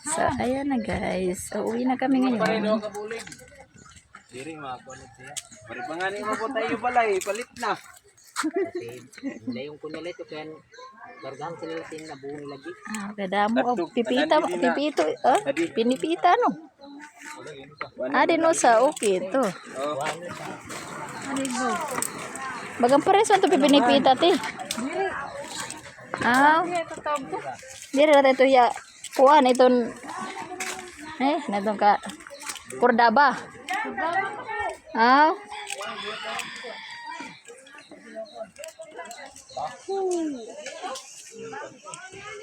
So, ayan na guys. So, uwi na kami ngayon. kabulig. Diri mga kulit siya. Pari pa nga ni mo po tayo balay, palit na. Layong ko nila ito kaya gargahan sila sin na buong lagi. Ah, kada mo. Oh, pipita, pipito. Oh, pinipita no. Ah, di no sa okay ito. Oh. Bagang pares man ito pipinipita ti. Ah. Diri na ito ya. Kuan iton. Eh, natong ka. Kordaba. Ah.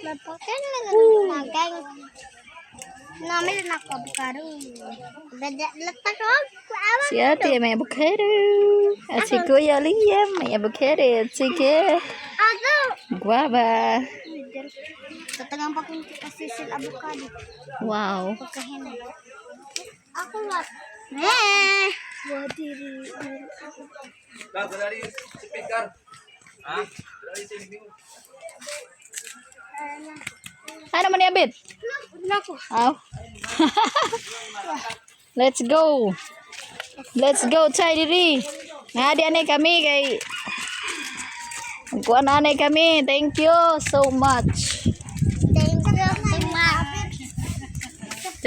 Lapakan lang ang magang. Namin na kabukaro. Bada latak ko. Awa. Si ate may avocado. At si Kuya Liam may avocado. At sige. Ako. Guava. Tatagang pa kung kasi sila avocado. Wow. Pagkahinan. Ako what? Eh. Wadiri. Kag dari speaker. Ha? Dari sini. Ano man yabit? Nako. Aw. Let's go. Let's go, Chay diri. Nga di anay kami kay Kuan anay kami. Thank you so much.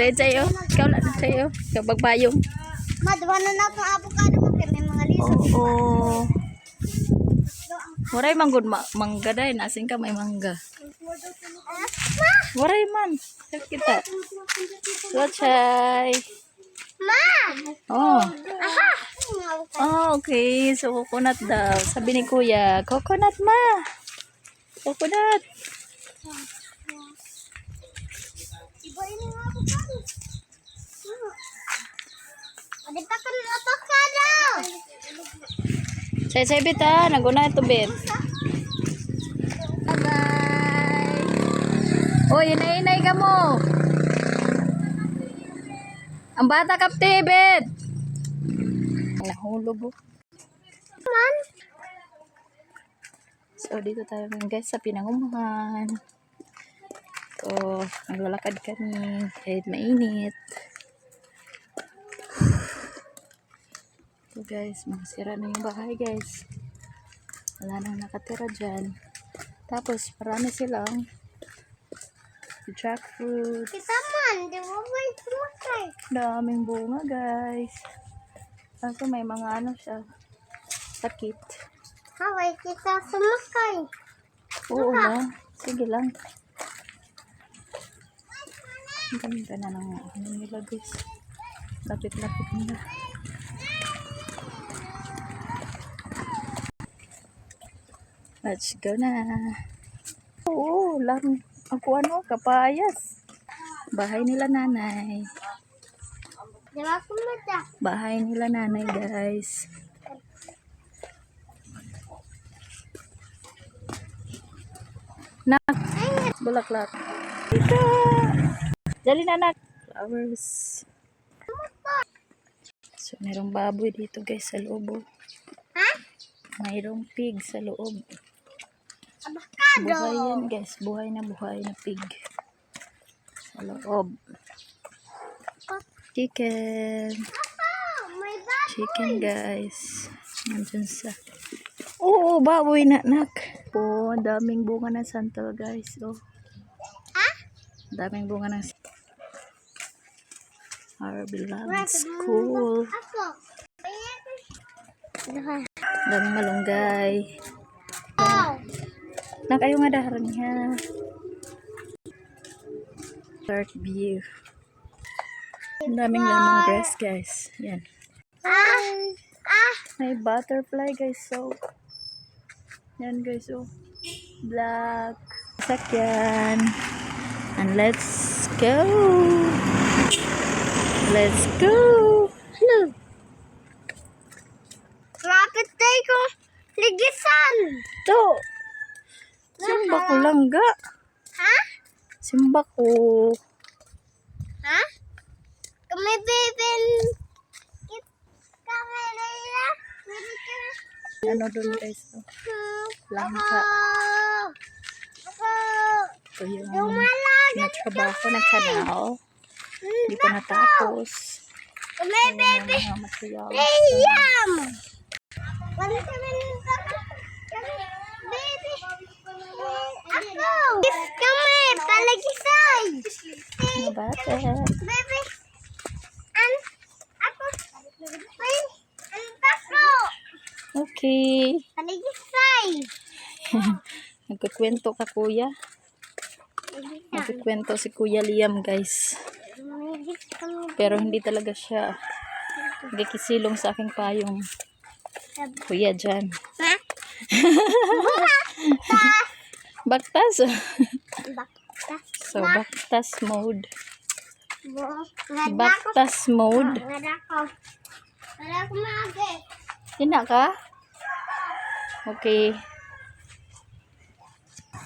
Chay oh. Ikaw na Chay oh. Ikaw pagbayong. Madwa na na itong avocado mo kaya may mga liso. Oo. Waray man good ma mangga dai nasin ka may mangga. Waray man. Check kita. So Chay. Ma! Oh. Aha! Oh, okay. So, coconut daw. Sabi ni kuya, coconut ma. Coconut. Iba ini nga avocado. Ada pa kan avocado. Say, say, bit ha. Naguna ito, bit. Bye-bye. Oh, inay-inay ka mo. Ang bata kapte, bit. Nahulog, oh. Man. So, dito tayo ngayon, guys, sa pinangumahan. So, naglalakad kami kahit mainit. So, guys, masira na yung bahay, guys. Wala nang nakatira dyan. Tapos, marami silang jackfruit. Kita man, di ba? Daming bunga, guys. Kaso may mga ano siya, sakit. Haway kita sumakay. Oo na. Sige lang. Ang ganda na ng ano nila guys. Lapit-lapit nila. Let's go na. Oo, lang. Ako ano, kapayas. Bahay nila nanay. Bahay nila nanay guys. Nak, bulaklak. Ika. Dali na nak. Flowers. So, merong baboy dito guys sa loob. oh. Ha? Mayroong pig sa loob. Avocado. Buhay yan guys. Buhay na buhay na pig. Sa loob. Chicken. Oh? Chicken guys. Nandun sa... Oo, baboy na nak. Oh, ang daming bunga ng santol guys. Oh. Ha? Daming bunga ng Our beloved school. Daming malunggay. Ayaw nga daharan niya. Dark view. Ang daming lemongrass guys. Yan. Ah. Ah. May butterfly guys. So, yan guys. Oh. Black. Sakyan. And let's go. Let's go. Hello. Rapid take ko. Ligisan. To. Simba ko lang ga. Ha? Simba ko. Ha? Kami bibin. Kami nila. Ano dun guys. Oh. Langka. Ako. Ako. Ito yung pinatrabaho ko ng kanal. Hindi pa natapos. May Ayan yung mga materials. Yum! Wala kami nito. Baby. Ako. Gift kami. Palagisay. Mga bata. Baby. An ako. Ay. An tako. Okay. Palagisay. Nagkukwento ka, kuya. Nagkukwento si Kuya Liam, guys. Pero hindi talaga siya nagkikisilong sa aking payong. Kuya dyan. Ha? Baktas. Bakta. so, baktas mode. Baktas mode. Hina ka? Okay.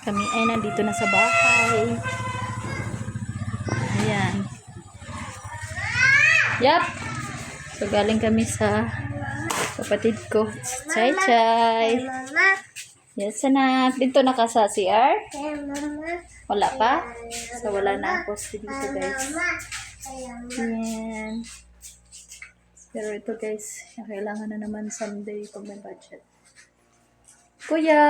Kami ay nandito na sa bahay. Ayan. Yap. So, galing kami sa kapatid ko. Chay Chay. Mama. Yes, anak. Dito na ka sa CR? Wala pa? So, wala na ang poste dito, guys. Ayan. Pero ito guys, kailangan na naman someday pag may budget. Kuya!